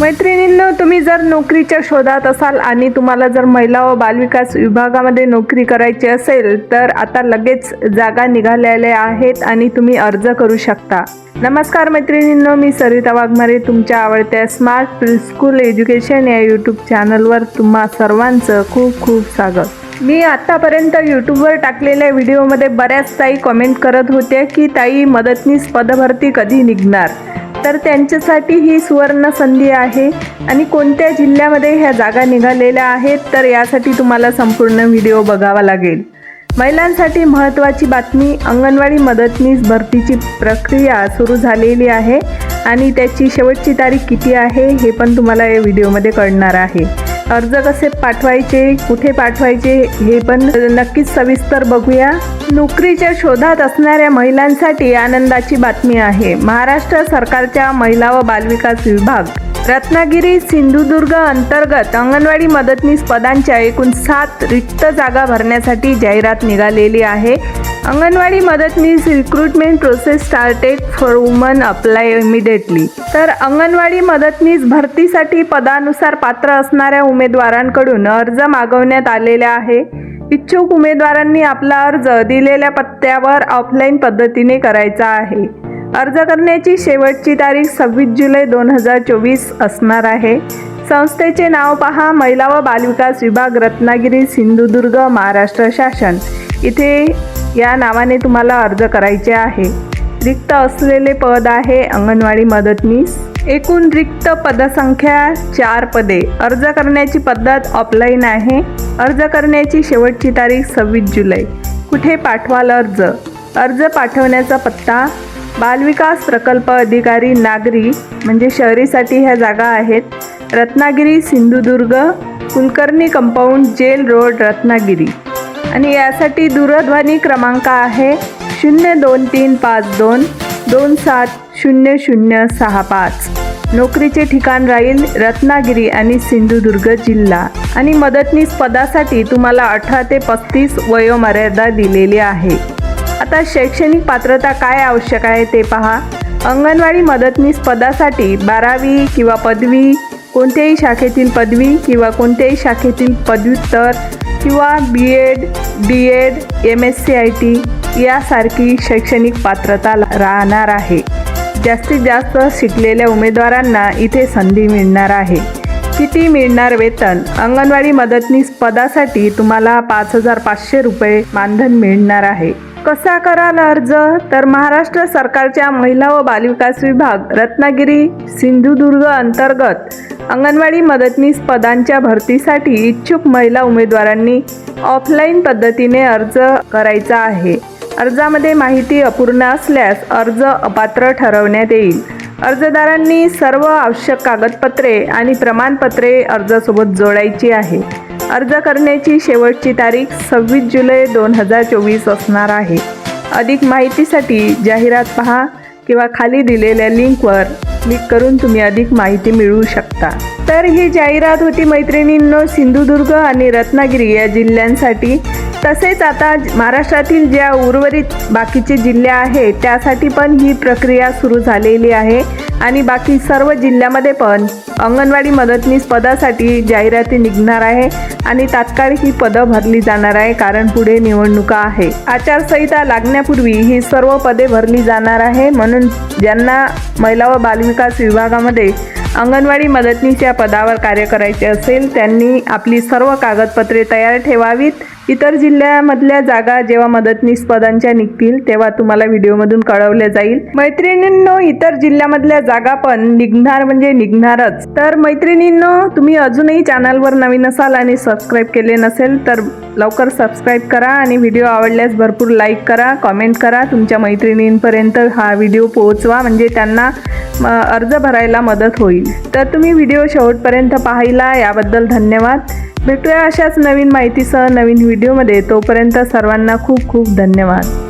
मैत्रिणींनो तुम्ही जर नोकरीच्या शोधात असाल आणि तुम्हाला जर महिला व बालविकास विभागामध्ये नोकरी करायची असेल तर आता लगेच जागा निघालेल्या आहेत आणि तुम्ही अर्ज करू शकता. नमस्कार मैत्रिणींनो मी सरिता वाघमारे तुमच्या आवडत्या स्मार्ट प्रिस्कूल एज्युकेशन या यूट्यूब चॅनलवर तुम्हा सर्वांचं खूप खूप स्वागत. मी आत्तापर्यंत यूट्यूबवर टाकलेल्या व्हिडिओमध्ये बऱ्याच ताई कमेंट करत होत्या की ताई मदतनीस पदभरती कधी निघणार? तर त्यांच्यासाठी ही सुवर्ण संधी आहे. आणि कोणत्या जिल्ह्यामध्ये ह्या जागा निघालेल्या आहेत तर यासाठी तुम्हाला संपूर्ण व्हिडिओ बघावा लागेल. महिलांसाठी महत्त्वाची बातमी अंगणवाडी मदतनीस भरतीची प्रक्रिया सुरू झालेली आहे. आणि त्याची शेवटची तारीख किती आहे हे पण तुम्हाला या व्हिडिओमध्ये कळणार आहे. अर्ज कसे पाठवायचे कुठे पाठवायचे हे पण नक्कीच सविस्तर बघूया. नोकरीच्या शोधात असणाऱ्या महिलांसाठी आनंदाची बातमी आहे. महाराष्ट्र सरकारच्या महिला व बालविकास विभाग. रत्नागिरी सिंधुदुर्ग अंतर्गत अंगणवाडी मदतनीस पदांच्या एकूण सात रिक्त जागा भरण्यासाठी जाहिरात निघालेली आहे. अंगणवाडी मदतनीस recruitment process started for women apply immediately तर अंगणवाडी मदतनीस भरतीसाठी पदानुसार पात्र असणाऱ्या उमेदवारांकडून अर्ज मागवण्यात आलेला आहे. इच्छुक उमेदवारांनी आपला अर्ज दिलेल्या पत्त्यावर ऑफलाईन पद्धतीने करायचा आहे. अर्ज करण्याची शेवटची तारीख सव्वीस जुलै दोन हजार चोवीस असणार आहे. संस्थेचे नाव पहा महिला व बालविकास विभाग रत्नागिरी सिंधुदुर्ग महाराष्ट्र शासन. इथे या नावाने तुम्हाला अर्ज करायचे आहे. रिक्त असलेले पद आहे अंगणवाडी मदतनीस एकूण रिक्त पदसंख्या चार पदे. अर्ज करण्याची पद्धत ऑफलाईन आहे. अर्ज करण्याची शेवटची तारीख सव्वीस जुलै. कुठे पाठवाल अर्ज? अर्ज पाठवण्याचा पत्ता बालविकास प्रकल्प अधिकारी नागरी म्हणजे शहरीसाठी ह्या जागा आहेत. Ratnagiri Sindhudurg Kulkarni compound jail road Ratnagiri. आणि यासाठी दूरध्वनी क्रमांक आहे शून्य दोन तीन पाच दोन दोन सात शून्य शून्य सहा पाच. नोकरीचे ठिकाण राहील रत्नागिरी आणि सिंधुदुर्ग जिल्हा. आणि मदतनीस पदासाठी तुम्हाला अठरा ते पस्तीस वयोमर्यादा दिलेली आहे. आता शैक्षणिक पात्रता काय आवश्यक आहे ते पहा. अंगणवाडी मदतनीस पदासाठी बारावी किंवा पदवी कोणत्याही शाखेतील पदवी किंवा कोणत्याही शाखेतील पदव्युत्तर किंवा B Ed D Ed M S C I T यासारखी शैक्षणिक पात्रता राहणार आहे. जास्तीत जास्त शिकलेल्या उमेदवारांना इथे संधी मिळणार आहे. किती मिळणार वेतन? अंगणवाडी मदतनीस पदासाठी तुम्हाला पाच हजार पाचशे रुपये मानधन मिळणार आहे. कसा कराल अर्ज? तर महाराष्ट्र सरकारच्या महिला व बालविकास विभाग रत्नागिरी सिंधुदुर्ग अंतर्गत अंगणवाडी मदतनीस पदांच्या भरतीसाठी इच्छुक महिला उमेदवारांनी ऑफलाईन पद्धतीने अर्ज करायचा आहे. अर्जामध्ये माहिती अपूर्ण असल्यास अर्ज अपात्र ठरवण्यात येईल. अर्जदारांनी सर्व आवश्यक कागदपत्रे आणि प्रमाणपत्रे अर्जासोबत जोडायची आहे. अर्ज करण्याची शेवटची तारीख सव्वीस जुलै दोन हजार चोवीस असणार आहे. अधिक माहितीसाठी जाहिरात पहा किंवा खाली दिलेल्या लिंकवर क्लिक करून तुम्ही अधिक माहिती मिळवू शकता. तर ही जाहिरात होती मैत्रिणींनो सिंधुदुर्ग आणि रत्नागिरी या जिल्ह्यांसाठी. तसेच आता महाराष्ट्रातील ज्या उर्वरित बाकीचे जिल्हे आहेत त्यासाठी पण ही प्रक्रिया सुरू झालेली आहे. आणि बाकी सर्व जिल्ह्यामध्ये पण अंगणवाडी मदतनीस पदासाठी जाहिराती निघणार आहे आणि तात्काळ ही पदं भरली जाणार आहे कारण पुढे निवडणुका आहे. आचारसंहिता लागण्यापूर्वी ही सर्व पदे भरली जाणार आहे म्हणून ज्यांना महिला व बालविकास विभागामध्ये अंगणवाडी मदतनीस या पदावर कार्य करायचे असेल त्यांनी आपली सर्व कागदपत्रे तयार ठेवावीत. इतर जिल्ह्यामधल्या जागा जेव्हा मदतनीस पदांच्या निघतील तेव्हा तुम्हाला व्हिडिओमधून कळवले जाईल. मैत्रिणींनो इतर जिल्ह्यामधल्या जागा पण निघणार म्हणजे निघणारच. तर मैत्रिणींनो तुम्ही अजूनही चॅनलवर नवीन असाल आणि सबस्क्राईब केले नसेल तर लवकर सबस्क्राईब करा आणि व्हिडिओ आवडल्यास भरपूर लाईक करा कॉमेंट करा. तुमच्या मैत्रिणींपर्यंत हा व्हिडिओ पोहोचवा म्हणजे त्यांना म, अर्ज भरायला मदत होईल. तर तुम्ही व्हिडिओ शेवटपर्यंत पाहिला याबद्दल धन्यवाद. भेटूया अशाच नवीन माहितीसह नवीन व्हिडिओमध्ये. तोपर्यंत सर्वांना खूप खूप धन्यवाद.